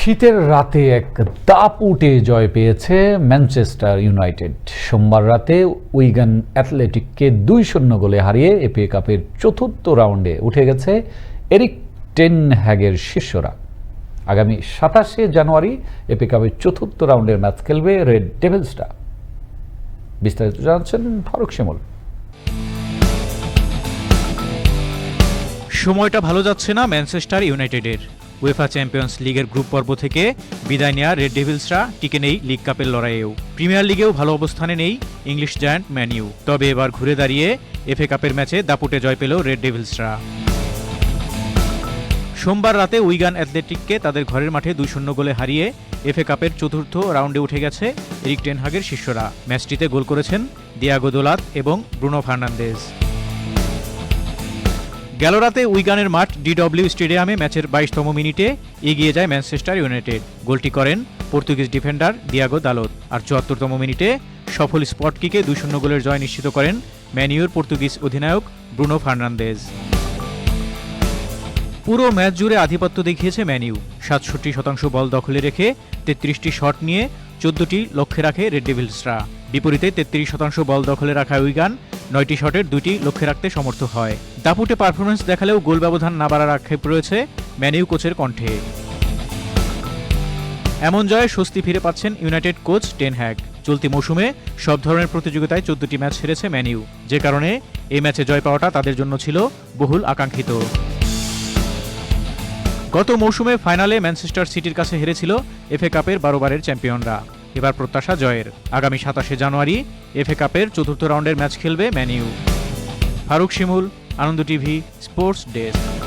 শীতের রাতে এক দাপ উঠে জয় পেয়েছে ম্যানচেস্টার ইউনাইটেড। সোমবার রাতে উইগান অ্যাথলেটিককে দুই শূন্য গোলে হারিয়ে এপিএ কাপের চতুর্থ রাউন্ডে উঠে গেছে এরিক টেন হ্যাগের শিষ্যরা। আগামী সাতাশে জানুয়ারি এপি কাপের চতুর্থ রাউন্ডের ম্যাচ খেলবে রেড ডেভিলসটা বিস্তারিত জানাচ্ছেন ফারুক শিমুল। সময়টা ভালো যাচ্ছে না ম্যানচেস্টার ইউনাইটেডের। উয়েফা চ্যাম্পিয়ন্স লিগের গ্রুপ পর্ব থেকে বিদায় নেয়া রেড ডেভিলসরা টিকে নেই লিগ কাপের লড়াইয়েও। প্রিমিয়ার লিগেও ভালো অবস্থানে নেই ইংলিশ জায়ান্ট ম্যানিউ তবে এবার ঘুরে দাঁড়িয়ে এফএ কাপের ম্যাচে দাপুটে জয় পেল রেড ডেভিলসরা সোমবার রাতে উইগান অ্যাথলেটিককে তাদের ঘরের মাঠে দুই শূন্য গোলে হারিয়ে এফএ কাপের চতুর্থ রাউন্ডে উঠে গেছে এরিক টেনহাগের শিষ্যরা। ম্যাচটিতে গোল করেছেন দিয়াগো দোলাত এবং ব্রুনো ফার্নান্দেজ গেল রাতে উইগানের মাঠ ডিডব্লিউ স্টেডিয়ামে ম্যাচের বাইশতম মিনিটে এগিয়ে যায় ম্যানচেস্টার ইউনাইটেড। গোলটি করেন পর্তুগিজ ডিফেন্ডার দিয়াগো দালত আর চুয়াত্তরতম মিনিটে সফল স্পট কিকে দুই শূন্য গোলের জয় নিশ্চিত করেন ম্যানিউর পর্তুগিজ অধিনায়ক ব্রুনো ফার্নান্দেজ। পুরো ম্যাচ জুড়ে আধিপত্য দেখিয়েছে ম্যানিউ সাতষট্টি শতাংশ বল দখলে রেখে তেত্রিশটি শট নিয়ে চোদ্দটি লক্ষ্যে রাখে রেড ডেভিলসরা। বিপরীতে তেত্রিশ শতাংশ বল দখলে রাখা উইগান নয়টি শটের দুটি লক্ষ্যে রাখতে সমর্থ হয়। দাপুটে পারফরমেন্স দেখালেও গোল ব্যবধান না বাড়ার আক্ষেপ রয়েছে ম্যানিউ কোচের কণ্ঠে। এমন জয়ে স্বস্তি ফিরে পাচ্ছেন ইউনাইটেড কোচ টেন হ্যাগ। চলতি মৌসুমে সব ধরনের প্রতিযোগিতায় চোদ্দটি ম্যাচ হেরেছে ম্যানিউ। যে কারণে এই ম্যাচে জয় পাওয়াটা তাদের জন্য ছিল বহুল আকাঙ্ক্ষিত। গত মৌসুমে ফাইনালে ম্যানচেস্টার সিটির কাছে হেরেছিল এফএ কাপের বারোবারের চ্যাম্পিয়নরা। এবার প্রত্যাশা জয়ের। আগামী সাতাশে জানুয়ারি এফএ কাপের চতুর্থ রাউন্ডের ম্যাচ খেলবে Man U. Faruk Shimul Ananda TV sports desk.